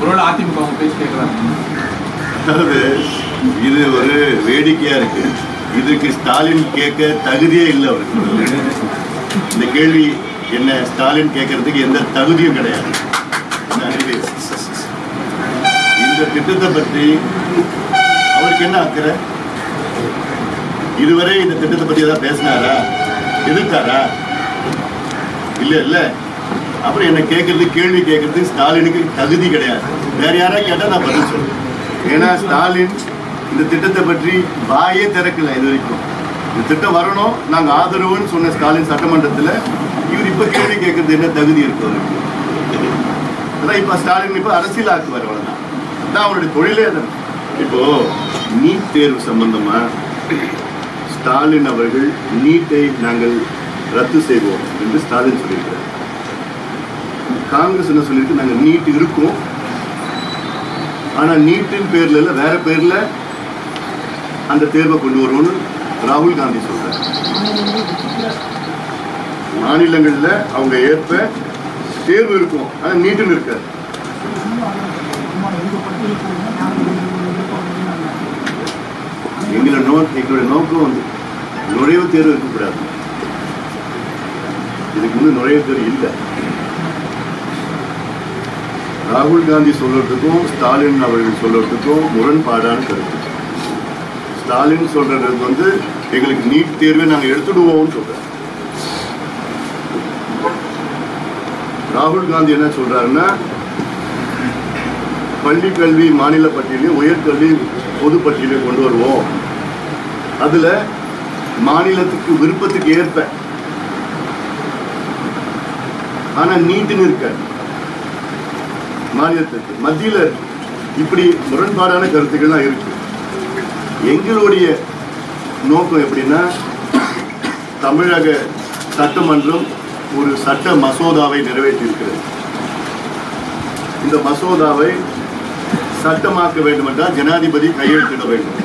ஒருவேளை அதிமுக அவங்க பேசி கேட்கறாங்க அதாவது இது ஒரு வேடிக்கையா இருக்கு. இதுக்கு ஸ்டாலின் கேட்க தகுதியே இல்லை அவருக்கு. இந்த கேள்வி என்ன ஸ்டாலின் கேட்கறதுக்கு எந்த தகுதியும் கிடையாது. இந்த திட்டத்தை பற்றி அவருக்கு என்ன அக்கறை இதுவரை இந்த திட்டத்தை பற்றி ஏதாவது பேசினாரா? எதிர்த்தாரா? இல்லை இல்லை. அப்புறம் என்ன கேட்கறது கேள்வி கேட்கறது ஸ்டாலினுக்கு தகுதி கிடையாது. வேற யாராவது கேட்டால் நான் பதில் சொல்றேன். ஏன்னா ஸ்டாலின் இந்த திட்டத்தை பற்றி வாயே திறக்கல இது வரைக்கும். இந்த திட்டம் வரணும் நாங்க ஆதரவுன்னு சொன்ன ஸ்டாலின் சட்டமன்றத்துல இவர் இப்போ கேள்வி கேட்கறது என்ன தகுதி இருக்கு அதான் இப்ப ஸ்டாலின் இப்போ அரசியல் ஆக்குவார் அவ்வளவுதான். அதான் அவருடைய தொழிலே தான் இப்போ நீட் தேர்வு சம்பந்தமா ஸ்டாலின் அவர்கள் நீட்டை நாங்கள் ரத்து செய்வோம் என்று ஸ்டாலின் சொல்லியிருக்கிறார். காங்கிரஸ் என்ன சொல்லியிருக்கு நாங்கள் நீட் இருக்கோம். ஆனால் நீட்டின் பேரில் இல்லை வேற பேரில் அந்த தேர்வை கொண்டு வருவோம்னு ராகுல் காந்தி சொல்கிறார் மாநிலங்களில் அவங்க ஏற்ப தேர்வு இருக்கும். ஆனால் நீட்டுன்னு இருக்காது. எங்களோட நோ எங்களுடைய நோக்கம் வந்து நுழைவு தேர்வு இருக்கக்கூடாது. இதுக்கு முன்னே நுழைவு தேர்வு இல்லை. ராகுல் காந்தி சொல்றதுக்கும் ஸ்டாலின் அவர்கள் சொல்றதுக்கும் முரண்பாடான கருத்து. ஸ்டாலின் சொல்றது வந்து எங்களுக்கு நீட் தேர்வை நாங்கள் எடுத்துடுவோம்னு சொல்றாரு ராகுல் காந்தி என்ன சொல்றாருன்னா பள்ளி கல்வி மாநில பட்டியலையும் உயர்கல்வி பொது பட்டியலையும் கொண்டு வருவோம். அதுல மாநிலத்துக்கு விருப்பத்துக்கு ஏற்ப. ஆனா நீட்டுன்னு இருக்காது மாநிலத்திற்கு மத்தியில் இப்படி முரண்பாடான கருத்துக்கள்லாம் இருக்கு. எங்களுடைய நோக்கம் எப்படின்னா தமிழக சட்டமன்றம் ஒரு சட்ட மசோதாவை நிறைவேற்றியிருக்கிறது. இந்த மசோதாவை சட்டமாக்க வேண்டுமென்றால் ஜனாதிபதி கையெழுத்திட வேண்டும்.